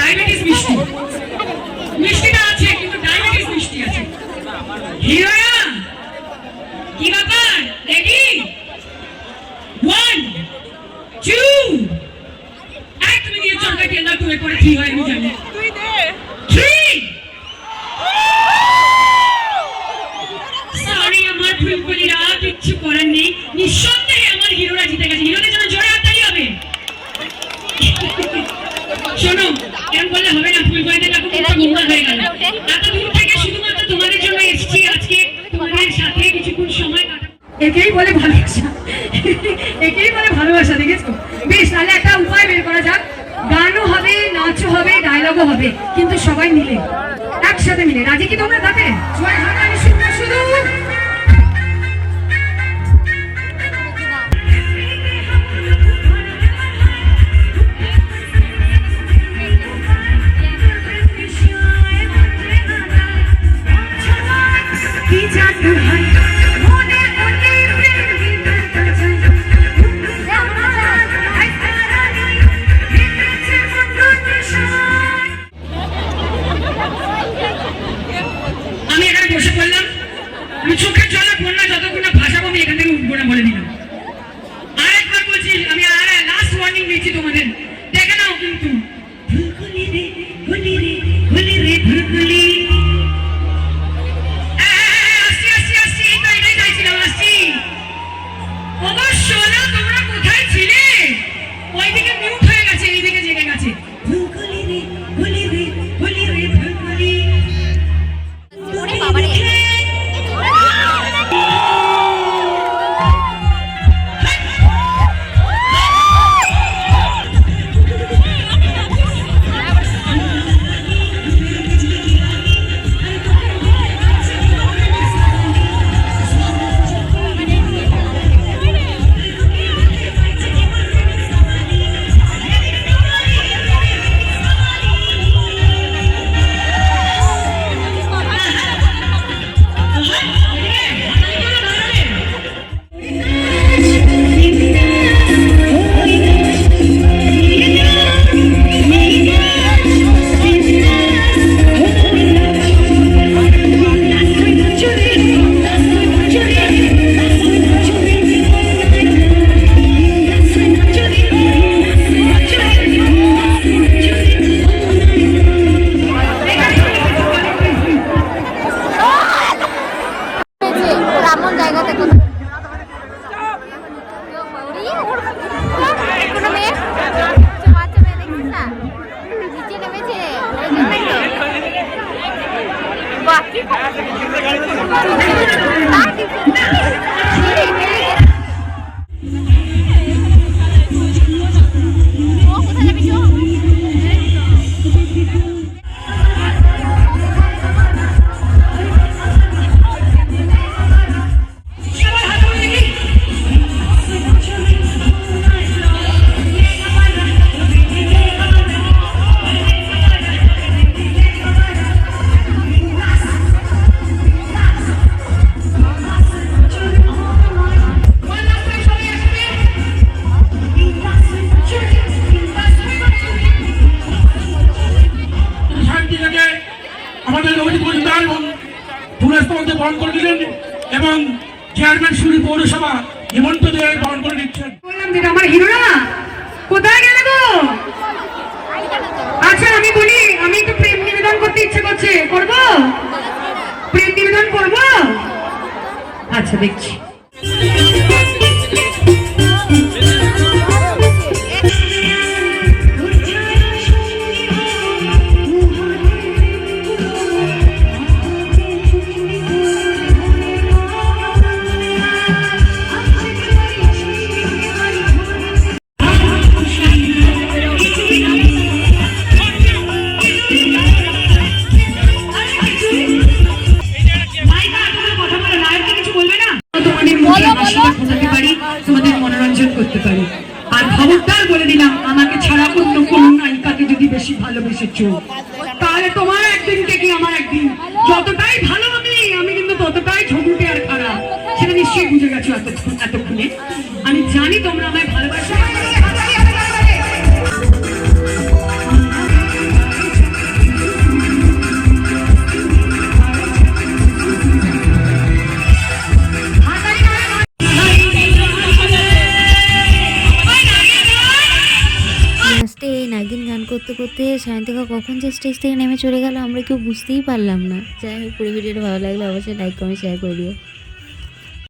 Diabetes মিষ্টি। মিষ্টিটা আছে, কিন্তু ডায়াবেটিস মিষ্টি আছে। হিরোয়া, কি ব্যাপার? রেডি ওয়ান টু এক তুমি দিয়ে চলকা টেন্ডার করে কি হয় আমি জানি শোনো এরকম বললে হবে না? ফুলকলিতে দেখো এরা মুখটা গোমড়া হয়ে গেল। এত দূর থেকে শুধুমাত্র তোমাদের জন্য এসেছি আজকে। তোমাদের সাথে কিছুক্ষণ সময় একেই বলে ভালোবাসা। একেই বলে ভালোবাসা দেখেছ? বেশ তাহলে একটা উপায় বের করা যাক। গানও হবে নাচও হবে ডায়লগও হবে কিন্তু সবাই মিলে একসাথে মিলে। রাজি কি তোমরা তাতে? শুধু এখানে বসে পড়লাম। আমি চোখে জলে বন্যা যতক্ষণ না ভাসাবো, আমি এখান থেকে উঠবো না বলে দিলাম। আরেকবার বলছি, আমি আর লাস্ট ওয়ার্নিং দিচ্ছি তোমাদের। দেখে নাও কিন্তু। ফুলকুলি রে ভুলি রে ভুলি রে ফুলকুলি বাহ এবং চেয়ারম্যান শুরু পৌরসভা হেমন্ত দেয় বহন করে নিচ্ছেন। বললাম যে আমার হিরোরা কোথায় গেলে গো? আচ্ছা আমি বলি, আমি একটু প্রেম নিবেদন করতে ইচ্ছে করছে। করব? প্রেম নিবেদন করব? আচ্ছা দেখছি। অন্য কোন নায়িকাকে যদি বেশি ভালোবেসেছ। তাহলে তোমার একদিন থেকে আমার একদিন। যতটাই ভালো আমি আমি কিন্তু ততটাই ঝগুটে আর খারাপ। সেটা নিশ্চয়ই বুঝে গেছো এতক্ষণ এতক্ষণে। আমি জানি তোমরা আমায় করতে করতে সায়ন্তিকা কখন যে স্টেজ থেকে নেমে চলে গেল আমরা কেউ বুঝতেই পারলাম না। যাই হোক, পুরো ভিডিওটা ভালো লাগলে অবশ্যই লাইক কমেন্ট শেয়ার করে দিও।